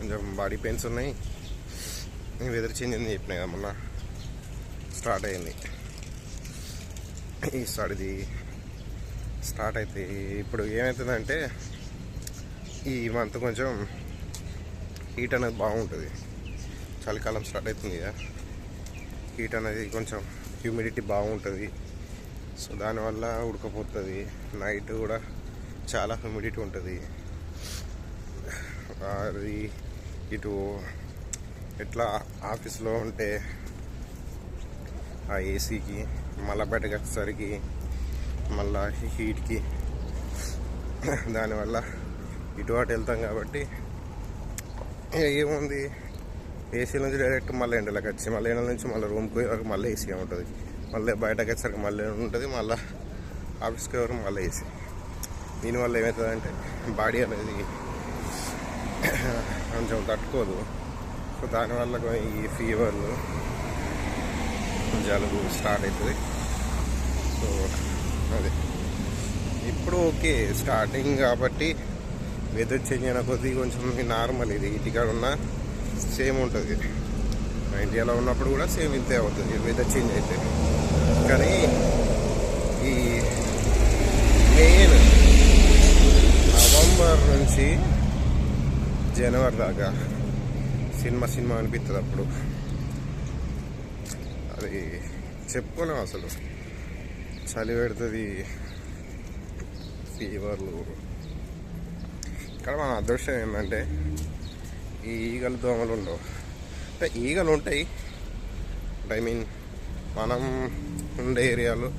కొంచెం body pains ఉన్నాయి. Weather change అని చెప్పిన కదా మొన్న. స్టార్ట్ అయింది. ఈ స్టార్ట్ ఇది. స్టార్ట్ అయితే ఇప్పుడు ఏమవుతుందంటే ఈ మంత్ కొంచెం హీట్ అనేది బాగుంటుంది. చలికాలం స్టార్ట్ అవుతుంది కదా. హీట్ అనేది కొంచెం హ్యూమిడిటీ బాగుంటుంది. సో దానివల్ల ఉడకపోతుంది. నైట్ కూడా చాలా హ్యూమిడిటీ ఉంటుంది. అది ఇటు ఎట్లా ఆఫీస్లో ఉంటే ఆ ఏసీకి మళ్ళీ బయటకు వచ్చేసరికి మళ్ళా హీట్కి దానివల్ల ఇటు అటు వెళ్తాం కాబట్టి ఏముంది? ఏసీ నుంచి డైరెక్ట్ మళ్ళీ ఎండలకు వచ్చి మళ్ళీ ఎండల నుంచి మళ్ళీ రూమ్కి వరకు మళ్ళీ ఏసీ ఉంటుంది. మళ్ళీ బయటకు వచ్చేసరికి మళ్ళీ ఉంటుంది మళ్ళీ ఆఫీస్కి వరకు మళ్ళీ ఏసీ. దీనివల్ల ఏమవుతుందంటే బాడీ అనేది కొంచెం తట్టుకోదు. సో దానివల్ల ఈ ఫీవర్లు జలుబు స్టార్ట్ అవుతుంది సో అదే. ఇప్పుడు ఓకే స్టార్టింగ్ కాబట్టి వెదర్ చేంజ్ అయిన కొద్దీ కొంచెం నార్మల్ ఇది ఇంటికాడ ఉన్న సేమ్ ఉంటుంది. మా ఇండియాలో ఉన్నప్పుడు కూడా సేమ్ ఇంతే అవుతుంది వెదర్ చేంజ్ అయితే. కానీ ఈ మెయిన్ నవంబర్ నుంచి జనవరి దాకా సినిమా సినిమా అనిపిస్తుంది అప్పుడు. అది చెప్పుకోలేం అసలు. చలి పెడుతుంది ఫీవర్లు ఇక్కడ మన అదృష్టం ఏంటంటే ఈ ఈగలు దోమలు ఉండవు. అంటే ఈగలు ఉంటాయి. ఐ మీన్ మనం ఉండే ఏరియాలో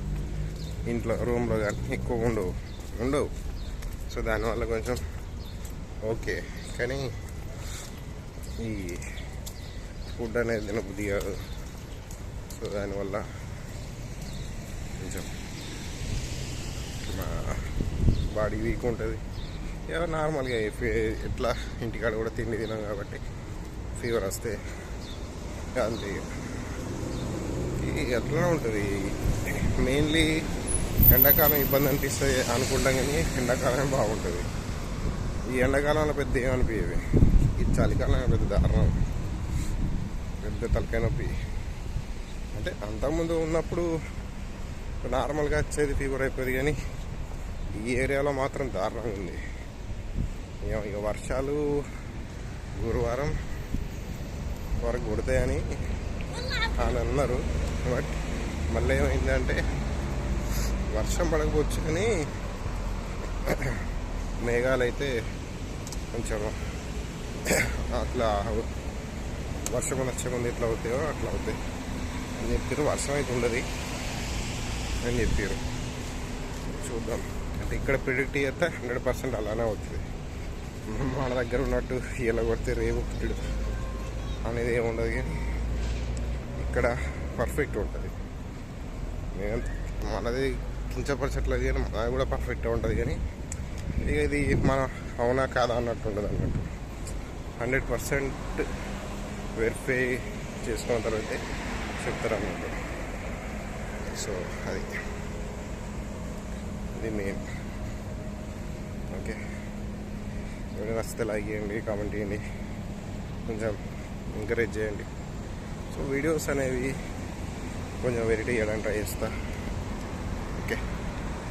ఇంట్లో రూమ్లో కానీ ఎక్కువ ఉండవు. ఉండవు. సో దానివల్ల కొంచెం ఓకే. కానీ ఈ ఫుడ్ అనేది తినబుద్ధి కాదు. సో దానివల్ల కొంచెం మా బాడీ వీక్ ఉంటుంది. ఏదో నార్మల్గా ఎట్లా ఇంటికాడ కూడా తిండి తినాం కాబట్టి ఫీవర్ వస్తే ఇక. అంతే ఎట్లా ఉంటుంది. మెయిన్లీ ఎండాకాలం ఇబ్బంది అనిపిస్తుంది అనుకుంటాం కానీ ఎండాకాలమే బాగుంటుంది. ఈ ఎండాకాలంలో పెద్ద ఏమనిపించేది ఈ చలికాలం పెద్ద దారుణం. పెద్ద తలకాయ నొప్పి. అంటే అంతకుముందు ఉన్నప్పుడు నార్మల్గా వచ్చేది ఫీవర్ అయిపోయింది కానీ ఈ ఏరియాలో మాత్రం దారుణంగా ఉంది. ఇక ఇక వర్షాలు గురువారం వరకు కొడతాయని అని అన్నారు. బట్ మళ్ళీ ఏమైందంటే వర్షం పడకపోవచ్చు కానీ మేఘాలు అయితే కొంచెం అట్లా వర్షం వచ్చే ముందు ఎట్లా అవుతాయో అట్లా అవుతాయి. అని చెప్పారు వర్షం అయితే ఉండదు. అని చెప్పారు చూద్దాం. అంటే ఇక్కడ ప్రిడిక్ట్ చేస్తే హండ్రెడ్ పర్సెంట్ అలానే అవుతుంది. మన దగ్గర ఉన్నట్టు ఇలా కొడితే రేపు పుట్టుడు అనేది ఏమి ఉండదు కానీ ఇక్కడ పర్ఫెక్ట్ ఉంటుంది. మనది కించపరచట్లేదు కానీ మనది కూడా పర్ఫెక్ట్గా ఉంటుంది కానీ ఇక ఇది మన అవునా కాదా అన్నట్టు ఉండదు అన్నట్టు. హండ్రెడ్ పర్సెంట్ వెరిఫై చేసుకున్న తర్వాత చెప్తారు అన్నట్టు. సో అది. ఇది మెయిన్ ఓకే. ఎవరైనా నచ్చితే లైక్ చేయండి కామెంట్ చేయండి. కొంచెం ఎంకరేజ్ చేయండి. సో వీడియోస్ అనేవి కొంచెం వెరైటీ చేయడానికి ట్రై చేస్తా. ఓకే.